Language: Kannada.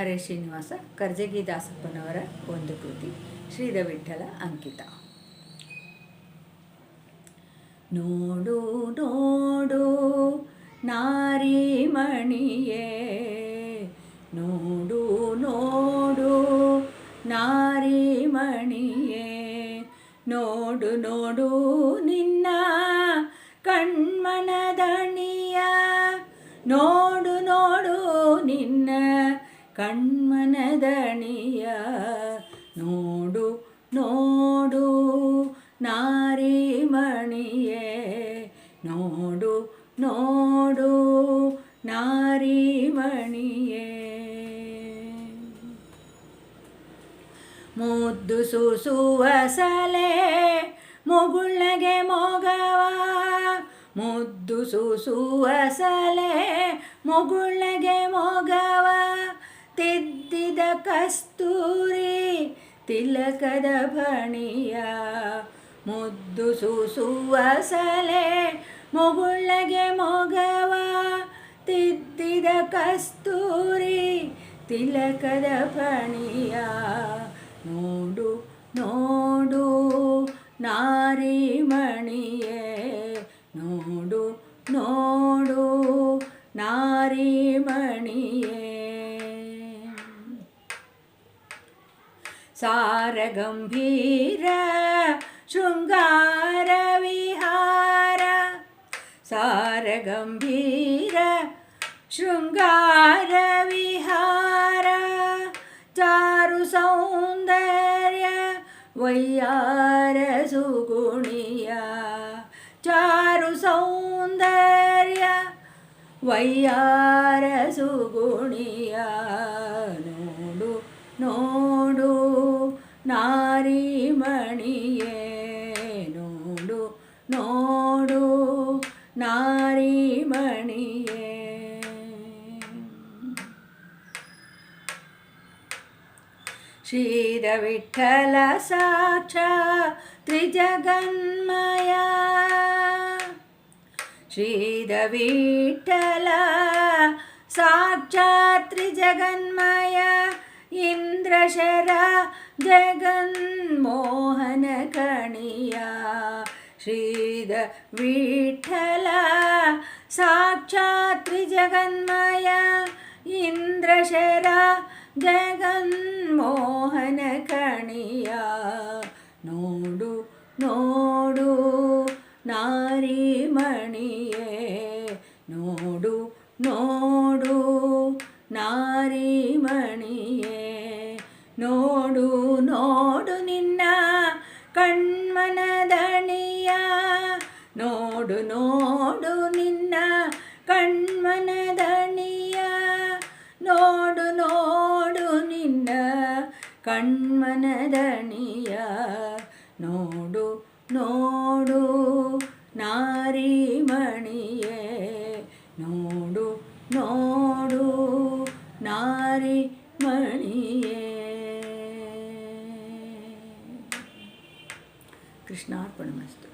ಹರೇ ಶ್ರೀನಿವಾಸ ಕರ್ಜಗಿ ದಾಸಪ್ಪನವರ ಒಂದು ಕೃತಿ ಶ್ರೀದ ವಿಠಲ ಅಂಕಿತ. ನೋಡು ನೋಡು, ನಾರಿಮಣಿಯೇ, ನೋಡು ನೋಡು, ನಾರಿಮಣಿಯೇ, ನೋಡು ನೋಡು ನಿನ್ನ ಕಣ್ಮನದಣಿಯ ನೋ ಕಣ್ಮನದಣಿಯ. ನೋಡು ನೋಡು ನಾರಿಮಣಿಯೇ ನೋಡು ನೋಡು ನಾರಿಮಣಿಯೇ ಮುದ್ದು ಸುಸುವಸಲೆ ಸಲೆ ಮೊಗವ. ಮುದ್ದು ಸುಸುವಸಲೆ ಸಲೆ ಮೊಗವ. ತಿದ್ದಿದ ಕಸ್ತೂರಿ ತಿಲಕದ ಬಣಿಯ ಮುದ್ದು ಸೂಸುವ ಸಲೆ ಮೊಗುಳ್ಳಗೆ ಮೊಗವ ತಿದ್ದಿದ ಕಸ್ತೂರಿ ತಿಲಕದ ಬಣಿಯ. ನೋಡು ನೋಡು ನಾರಿಮಣಿಯೇ, ನೋಡು ನೋಡು ನಾರಿಮಣಿಯೇ. ಸಾರಗಂಭೀರ സാരഗംഭീര ശൃംഗാരവിഹാര. സാരഗംഭീര ശൃംഗാരവിഹാര. ചാരു സൗന്ദര്യ വയ്യാര സുഗുണിയ ചാരു സൗന്ദര്യ വയ്യാര സുഗുണിയ നോടു നോ ನಾರಿಮಣಿಯೇ ನೋಡು ನೋಡು ನಾರಿಮಣಿಯೇ ಶ್ರೀದ ವಿಠಲ ಸಾಕ್ಷ ತ್ರಿಜಗನ್ಮಯ ಶ್ರೀದ ವಿಠಲ ಸಾಕ್ಷಾತ್ ತ್ರಿಜಗನ್ಮಯ ಇಂದ್ರಶರ ಜಗನ್ಮೋಹನ ಕಣಿಯ ಶ್ರೀದ ವಿಠಲ ಸಾಕ್ಷಾತ್ ತ್ರಿಜಗನ್ಮಯ ಇಂದ್ರಶರ ಜಗನ್ಮೋಹನ ಕಣಿಯ ನೋಡು ನೋಡು ನಾರಿಮಣಿಯೇ ನೋಡು ನೋಡು ನಾರಿಮಣಿಯೇ ನೋಡು ನಿನ್ನ ಕಣ್ಮನದಣಿಯ. ನೋಡು ನೋಡು ನಿನ್ನ ಕಣ್ಮನದಣಿಯ. ನೋಡು ನೋಡು ನಿನ್ನ ಕಣ್ಮನದಣಿಯ. ನೋಡು ನೋಡು ನಾರಿಮಣಿಯೇ. ನೋಡು ನೋಡು ನಾರಿಮಣಿಯೇ. கிருஷ்ணார்ப்பணமஸ்து